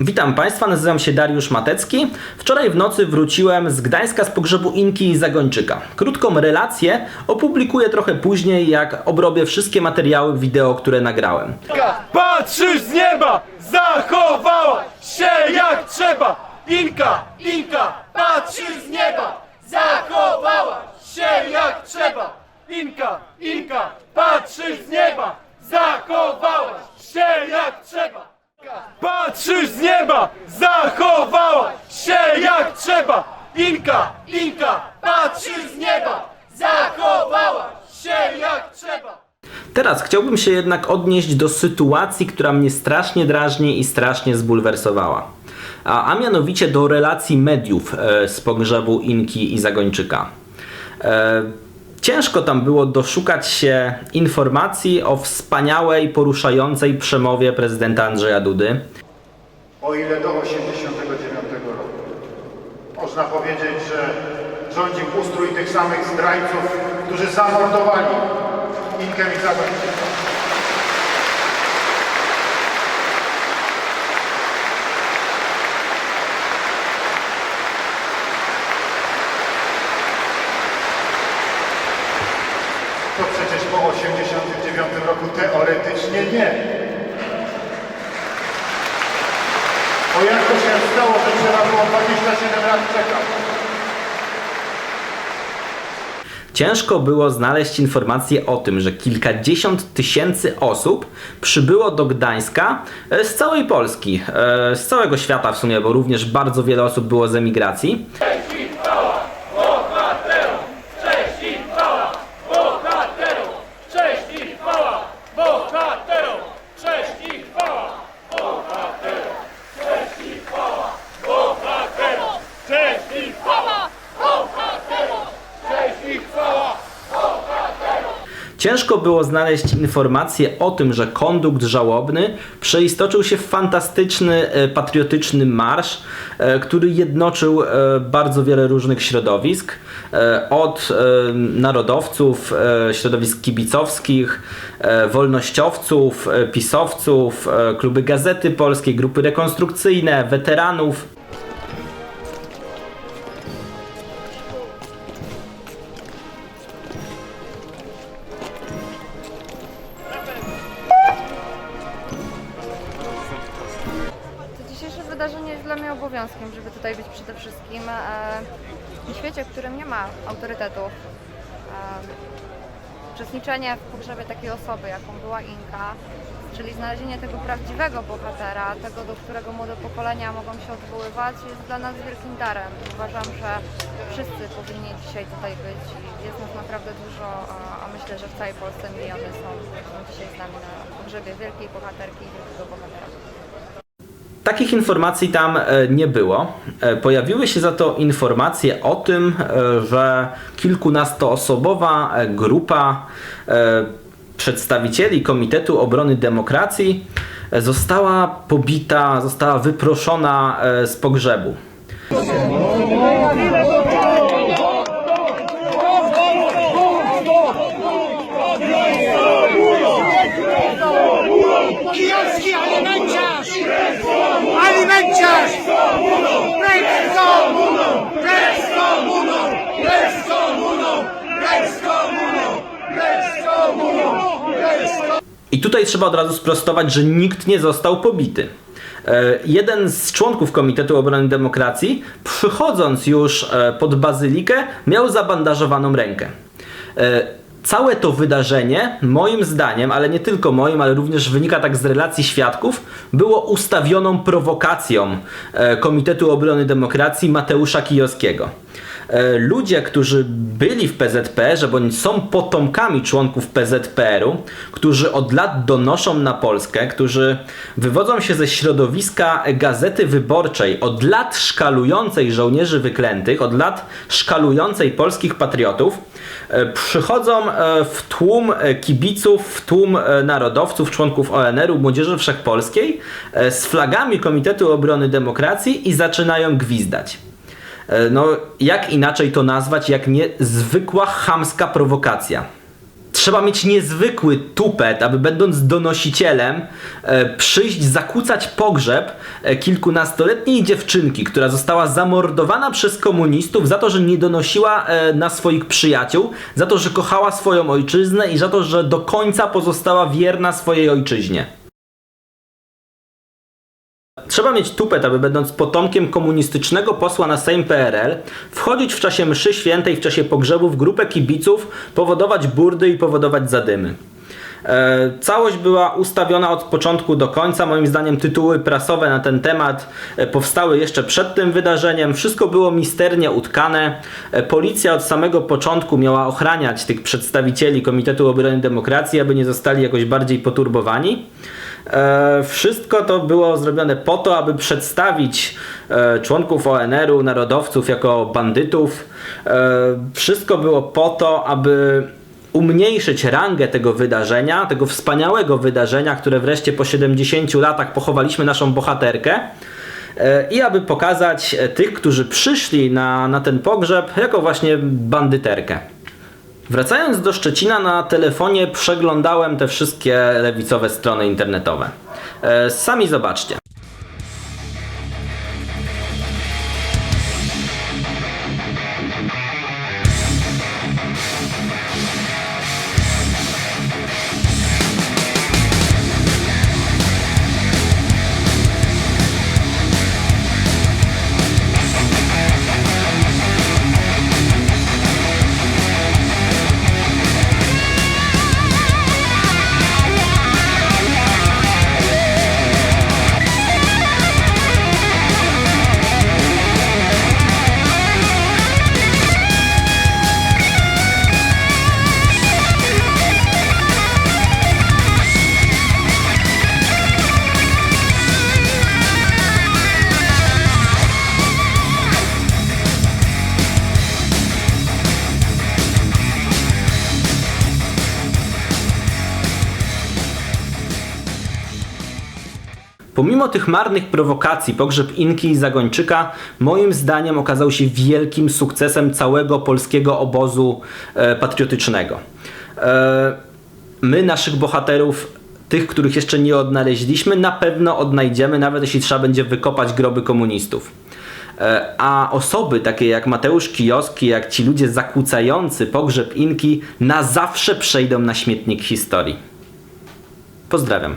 Witam Państwa, nazywam się Dariusz Matecki. Wczoraj w nocy wróciłem z Gdańska z pogrzebu Inki i Zagończyka. Krótką relację opublikuję trochę później, jak obrobię wszystkie materiały wideo, które nagrałem. Patrzysz z nieba, zachowała się jak trzeba. Inka, Inka, patrzysz z nieba, zachowała się jak trzeba. Inka, Inka, patrzysz z nieba, zachowałaś się jak trzeba. Patrzysz z nieba, zachowałaś się jak trzeba. Inka, Inka, patrzysz z nieba, zachowałaś się jak trzeba. Teraz chciałbym się jednak odnieść do sytuacji, która mnie strasznie drażni i strasznie zbulwersowała. A, a mianowicie do relacji mediów e, z pogrzebu Inki i Zagończyka. E, ciężko tam było doszukać się informacji o wspaniałej, poruszającej przemowie prezydenta Andrzeja Dudy. o ile do 89 roku. Można powiedzieć, że rządził ustrój tych samych zdrajców, którzy zamordowali Inkę i. To przecież po 89 roku teoretycznie nie. Bo jak to się stało, że trzeba było 27 lat czekać? Ciężko było znaleźć informację o tym, że kilkadziesiąt tysięcy osób przybyło do Gdańska e, z całej Polski, e, z całego świata w sumie, bo również bardzo wiele osób było z emigracji. Ciężko było znaleźć informację o tym, że kondukt żałobny przeistoczył się w fantastyczny, e, patriotyczny marsz, e, który jednoczył e, bardzo wiele różnych środowisk. Od narodowców, środowisk kibicowskich, wolnościowców, pisowców, kluby Gazety Polskiej, grupy rekonstrukcyjne, weteranów. Obowiązkiem, żeby tutaj być przede wszystkim e, w świecie, w którym nie ma autorytetów. E, uczestniczenie w pogrzebie takiej osoby, jaką była Inka, czyli znalezienie tego prawdziwego bohatera, tego, do którego młode pokolenia mogą się odwoływać, jest dla nas wielkim darem. Uważam, że wszyscy powinni dzisiaj tutaj być i jest nas naprawdę dużo, a, myślę, że w całej Polsce miliony są dzisiaj z nami na pogrzebie wielkiej bohaterki i wielkiego bohatera. Takich informacji tam e, nie było. E, Pojawiły się za to informacje o tym, e, że kilkunastoosobowa grupa przedstawicieli Komitetu Obrony Demokracji została pobita, została wyproszona z pogrzebu. I tutaj trzeba od razu sprostować, że nikt nie został pobity. E, Jeden z członków Komitetu Obrony Demokracji, przychodząc już e, pod bazylikę, miał zabandażowaną rękę. Całe to wydarzenie, moim zdaniem, ale nie tylko moim, ale również wynika tak z relacji świadków, było ustawioną prowokacją e, Komitetu Obrony Demokracji Mateusza Kijowskiego. E, Ludzie, którzy byli w PZPR, bądź są potomkami członków PZPR-u, którzy od lat donoszą na Polskę, którzy wywodzą się ze środowiska Gazety Wyborczej, od lat szkalującej żołnierzy wyklętych, od lat szkalującej polskich patriotów, e, przychodzą e, w tłum kibiców, w tłum narodowców, członków ONR-u, Młodzieży Wszechpolskiej z flagami Komitetu Obrony Demokracji i zaczynają gwizdać. E, No, jak inaczej to nazwać, jak nie zwykła chamska prowokacja. Trzeba mieć niezwykły tupet, aby będąc donosicielem e, przyjść zakłócać pogrzeb e, kilkunastoletniej dziewczynki, która została zamordowana przez komunistów za to, że nie donosiła na swoich przyjaciół, za to, że kochała swoją ojczyznę i za to, że do końca pozostała wierna swojej ojczyźnie. Trzeba mieć tupet, aby będąc potomkiem komunistycznego posła na Sejm PRL, wchodzić w czasie mszy świętej, w czasie pogrzebu w grupę kibiców, powodować burdy i powodować zadymy. E, całość była ustawiona od początku do końca. Moim zdaniem tytuły prasowe na ten temat e, powstały jeszcze przed tym wydarzeniem. Wszystko było misternie utkane. E, policja od samego początku miała ochraniać tych przedstawicieli Komitetu Obrony Demokracji, aby nie zostali jakoś bardziej poturbowani. E, Wszystko to było zrobione po to, aby przedstawić e, członków ONR-u, narodowców jako bandytów. E, Wszystko było po to, aby umniejszyć rangę tego wydarzenia, tego wspaniałego wydarzenia, które wreszcie po 70 latach pochowaliśmy naszą bohaterkę. I aby pokazać tych, którzy przyszli na, na ten pogrzeb, jako właśnie bandyterkę. Wracając do Szczecina, na telefonie przeglądałem te wszystkie lewicowe strony internetowe. E, sami zobaczcie. Pomimo tych marnych prowokacji, pogrzeb Inki i Zagończyka moim zdaniem okazał się wielkim sukcesem całego polskiego obozu e, patriotycznego. E, my naszych bohaterów, tych, których jeszcze nie odnaleźliśmy, na pewno odnajdziemy, nawet jeśli trzeba będzie wykopać groby komunistów. E, A osoby takie jak Mateusz Kijowski, jak ci ludzie zakłócający pogrzeb Inki, na zawsze przejdą na śmietnik historii. Pozdrawiam.